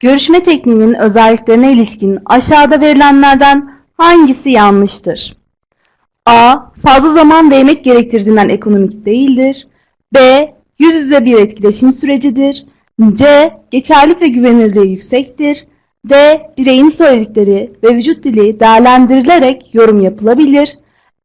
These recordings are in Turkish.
Görüşme tekniğinin özelliklerine ilişkin aşağıda verilenlerden hangisi yanlıştır? A. Fazla zaman ve emek gerektirdiğinden ekonomik değildir. B. Yüz yüze bir etkileşim sürecidir. C. Geçerlik ve güvenilirliği yüksektir. D. Bireyin söyledikleri ve vücut dili değerlendirilerek yorum yapılabilir.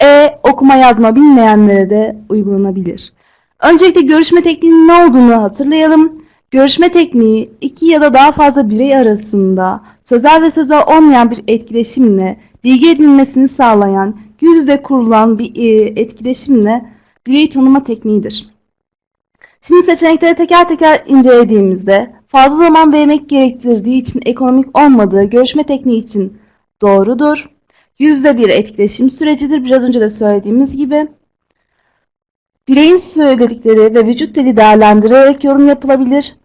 E. Okuma yazma bilmeyenlere de uygulanabilir. Öncelikle görüşme tekniğinin ne olduğunu hatırlayalım. Görüşme tekniği iki ya da daha fazla birey arasında sözel ve sözel olmayan bir etkileşimle bilgi edinmesini sağlayan yüz yüze kurulan bir e, etkileşimle bireyi tanıma tekniğidir. Şimdi seçenekleri teker teker incelediğimizde fazla zaman ve emek gerektirdiği için ekonomik olmadığı görüşme tekniği için doğrudur. Yüzde bir etkileşim sürecidir. Biraz önce de söylediğimiz gibi. Bireyin söyledikleri ve vücut dili değerlendirerek yorum yapılabilir.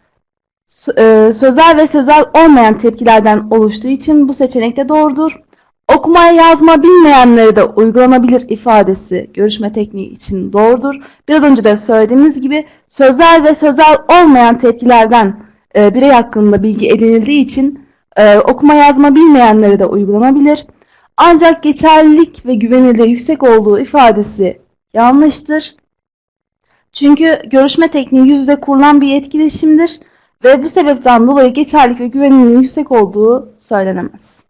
E, Sözel ve sözel olmayan tepkilerden oluştuğu için bu seçenek de doğrudur. Okuma yazma bilmeyenlere de uygulanabilir ifadesi görüşme tekniği için doğrudur. Biraz önce de söylediğimiz gibi sözel ve sözel olmayan tepkilerden e, birey hakkında bilgi edinildiği için e, okuma yazma bilmeyenlere de uygulanabilir. Ancak geçerlilik ve güvenilirliği yüksek olduğu ifadesi yanlıştır. Çünkü görüşme tekniği yüz yüze kurulan bir etkileşimdir ve bu sebepten dolayı geçerlilik ve güvenilirliğin yüksek olduğu söylenemez.